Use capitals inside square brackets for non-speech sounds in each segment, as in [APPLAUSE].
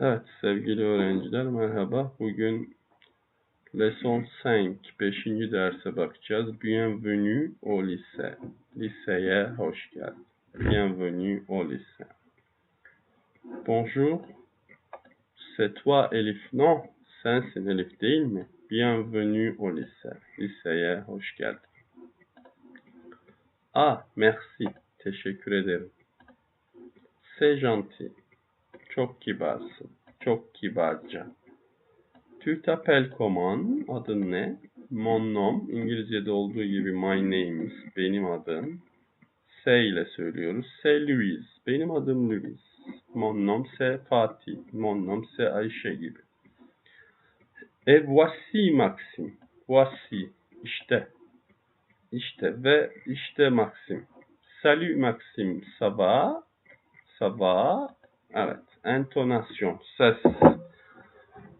Evet sevgili öğrenciler merhaba. Bugün Leson 5 5. derse bakacağız. Bienvenue au lycée. Bienvenue au lycée. Bonjour. C'est toi Elif. Non, sensin Elif değil? Bienvenue au lycée. Ah, merci. C'est gentil. Çok kibarsın. Çok kibarca. Tu t'appelles comment? Adın ne? Mon nom. İngilizce'de olduğu gibi my name is. Benim adım. S ile söylüyoruz. C'est Louise. Benim adım Louise. Mon nom Fatih. Mon nom Ayşe gibi. E voici Maxim. Voici. İşte. İşte ve işte Maxim. Salut Maxim. Sabah. Sabah. Evet. Entonasyon. Ses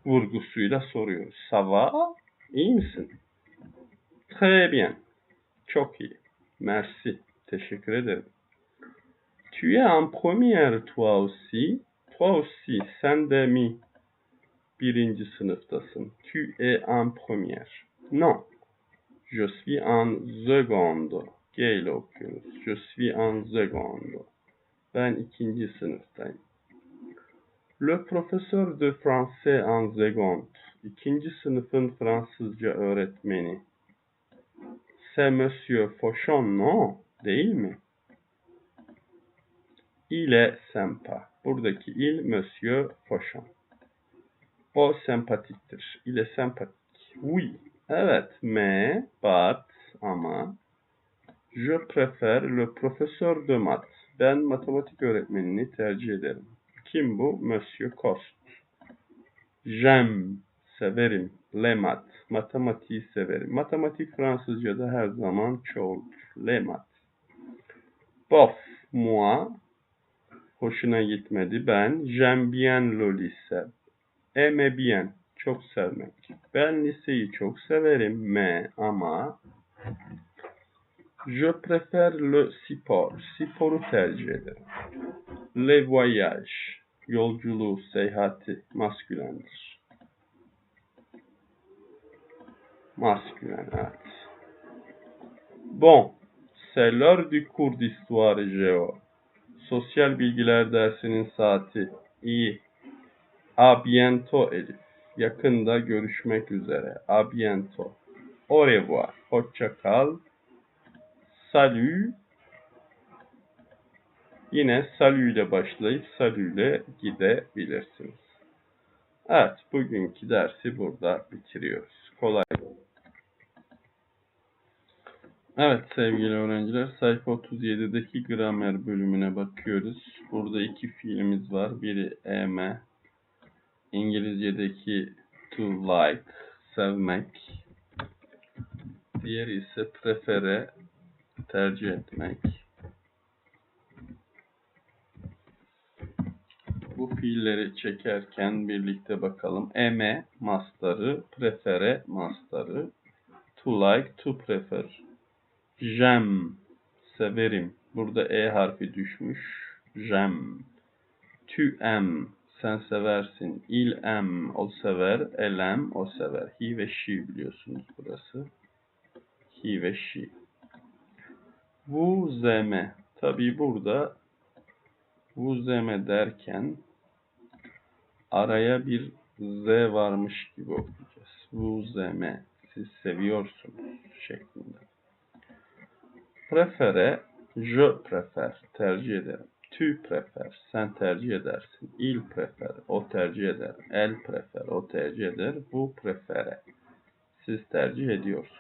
vurgusuyla soruyoruz. Sabah. iyi misin? Très bien. Çok iyi. Merci. Teşekkür ederim. Tu es en première toi aussi. Toi aussi. Sen de mi? Birinci sınıftasın. Tu es en première. Non. Je suis en seconde. G ile okuyoruz. Je suis en seconde. Ben ikinci sınıftayım. Le professeur de français en seconde. İkinci sınıfın Fransızca öğretmeni. C'est Monsieur Fauchon, non? Değil mi? Il est sympa. Buradaki il Monsieur Fauchon. O sempatiktir. Il est sympathique. Oui. Evet. Mais, but, ama. Je préfère le professeur de maths. Ben matematik öğretmenini tercih ederim. Kim bu? Monsieur Cost. J'aime, severim. Les maths, matematiği severim. Matematik Fransızca'da her zaman çoğuldur. Les maths. Bof, moi, hoşuna gitmedi. Ben, j'aime bien le lycée. Aime bien, çok sevmek. Ben liseyi çok severim. Mais, ama, Je préfère le sport. Sporu tercih ederim. Le voyage. Yolculuğu, seyahati maskülendir. Maskülen, evet. Bon. C'est l'heure du cours d'histoire géo. Sosyal bilgiler dersinin saati. İyi. A bientôt Elif. Yakında görüşmek üzere. A bientôt. Au revoir. Hoşça kal. Salut. Yine salut ile başlayıp salut ile gidebilirsiniz. Evet, bugünkü dersi burada bitiriyoruz. Kolay Evet sevgili öğrenciler, sayfa 37'deki gramer bölümüne bakıyoruz. Burada iki fiilimiz var. Biri eme, İngilizce'deki to like, sevmek. Diğeri ise prefere, tercih etmek. Bu fiilleri çekerken birlikte bakalım. Eme mastarı, prefere mastarı, to like, to prefer. J'aime, severim. Burada e harfi düşmüş. J'aime. Tu aimes, sen seversin. Il aime, o sever. Elle aime, o sever. He ve she biliyorsunuz burası. He ve she. Vuzeme. Tabi burada vuzeme derken araya bir z varmış gibi okuyacağız. Vuzeme. Siz seviyorsunuz şeklinde. Prefere, je prefer, tercih ederim. Tu prefer, sen tercih edersin. Il prefer, o tercih eder. El prefer, o tercih eder. Bu prefere, siz tercih ediyorsunuz.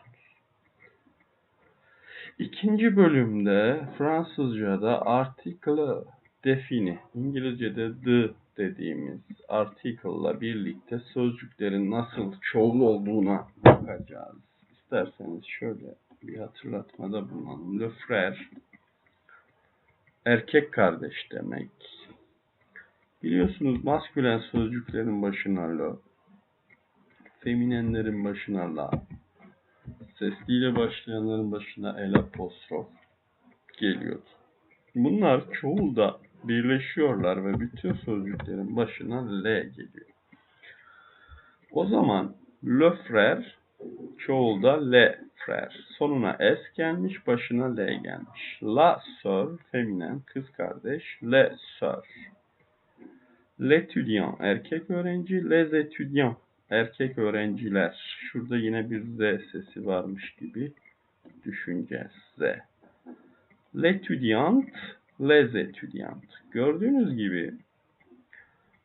İkinci bölümde Fransızca'da article defini, İngilizce'de the dediğimiz article'la birlikte sözcüklerin nasıl çoğul olduğuna bakacağız. İsterseniz şöyle bir hatırlatmada bulunalım. Le frère erkek kardeş demek. Biliyorsunuz maskülen sözcüklerin başına lo, feminenlerin başına la, sesliyle başlayanların başına el apostrof geliyordu. Bunlar çoğulda birleşiyorlar ve bütün sözcüklerin başına L geliyor. O zaman le frère çoğulda le frère. Sonuna S gelmiş, başına L gelmiş. La sœur feminen kız kardeş, le sœur. L'étudiant erkek öğrenci, les étudiants erkek öğrenciler. Şurada yine bir Z sesi varmış gibi düşüneceğiz. Z. L'étudiante, les étudiantes. Gördüğünüz gibi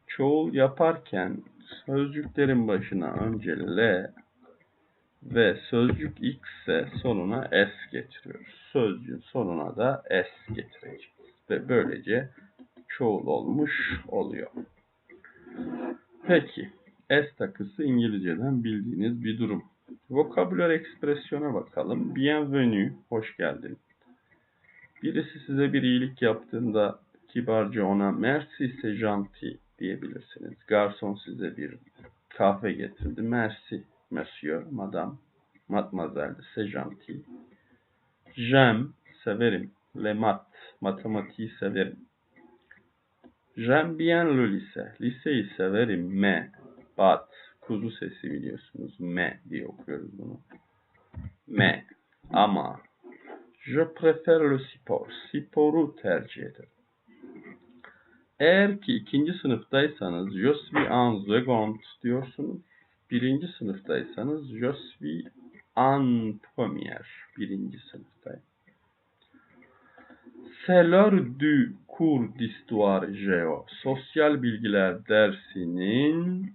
çoğul yaparken sözcüklerin başına önce L ve sözcük X ise sonuna S getiriyoruz. Sözcüğün sonuna da S getireceğiz. Ve böylece çoğul olmuş oluyor. Peki. S takısı İngilizceden bildiğiniz bir durum. Vokabüler ekspresyona bakalım. Bienvenue, hoş geldin. Birisi size bir iyilik yaptığında kibarca ona merci c'est gentil diyebilirsiniz. Garson size bir kahve getirdi. Merci monsieur, madame, mademoiselle, c'est gentil. J'aime, severim. Le mat, matematiği severim. J'aime bien le lycée. Liseyi severim. Me, but, kuzu sesi biliyorsunuz. Me diye okuyoruz bunu. Me, ama. Je préfère le sport. Sporu tercih ederim. Eğer ki ikinci sınıftaysanız je suis en second diyorsunuz. Birinci sınıftaysanız je suis en première. Birinci sınıftayım. C'est l'heure du cours d'histoire géo. Sosyal bilgiler dersinin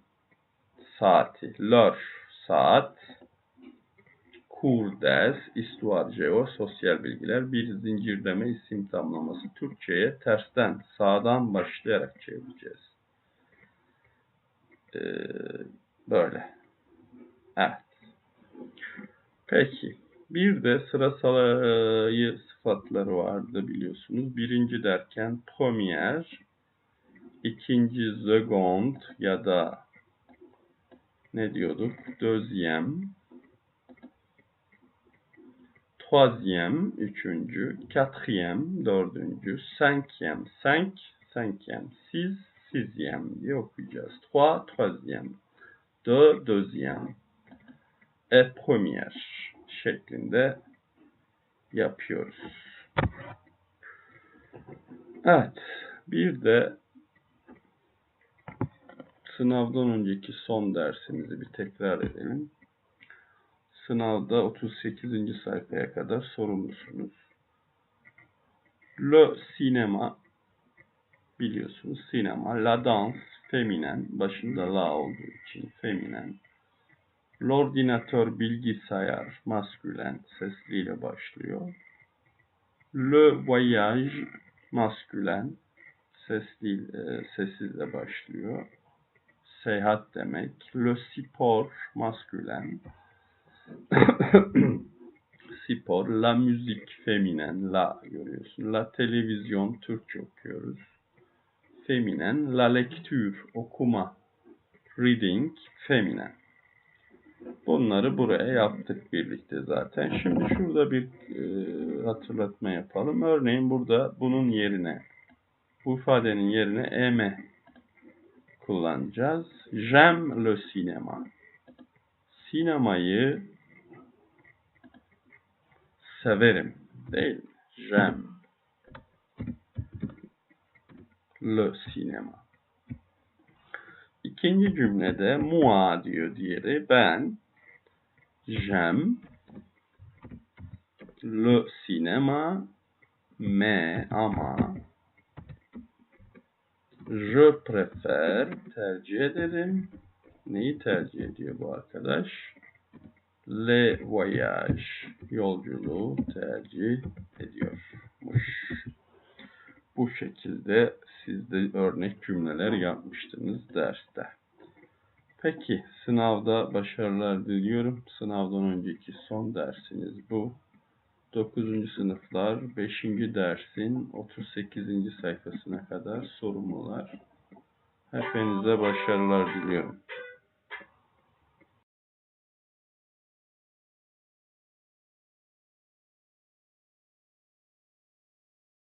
saati. L'heure saat. Cours ders, geo, sosyal bilgiler. Bir zincirleme isim tamlaması. Türkçe'ye tersten, sağdan başlayarak çevireceğiz. Ee, böyle. Evet. Peki. Bir de sıra sayı sıfatları vardı biliyorsunuz. Birinci derken premier, ikinci second ya da ne diyorduk? Deuxième, troisième, üçüncü, quatrième, dördüncü, cinquième, cinq, cinquième, six, sixième diye okuyacağız. Trois, troisième, deux, deuxième, et première şeklinde yapıyoruz. Evet. Bir de sınavdan önceki son dersimizi bir tekrar edelim. Sınavda 38. sayfaya kadar sorumlusunuz. Le sinema biliyorsunuz sinema. La danse feminen başında la olduğu için feminen. L'ordinateur bilgisayar maskülen sesliyle başlıyor. Le voyage maskülen sesli e, sessizle başlıyor. Seyahat demek. Le spor maskülen. [CLEARS THROAT] spor. La müzik feminen. La görüyorsun. La televizyon Türkçe okuyoruz. Feminen. La lecture okuma. Reading feminen. Bunları buraya yaptık birlikte zaten. Şimdi şurada bir e, hatırlatma yapalım. Örneğin burada bunun yerine bu ifadenin yerine eme kullanacağız. J'aime le cinéma. Sinemayı severim. Değil mi? J'aime le cinéma. İkinci cümlede moi diyor diğeri. Ben j'aime le cinéma mais ama je préfère tercih ederim. Neyi tercih ediyor bu arkadaş? Le voyage yolculuğu tercih ediyormuş. Bu şekilde siz de örnek cümleler yapmıştınız derste. Peki sınavda başarılar diliyorum. Sınavdan önceki son dersiniz bu. 9. sınıflar 5. dersin 38. sayfasına kadar sorumlular. Hepinize başarılar diliyorum.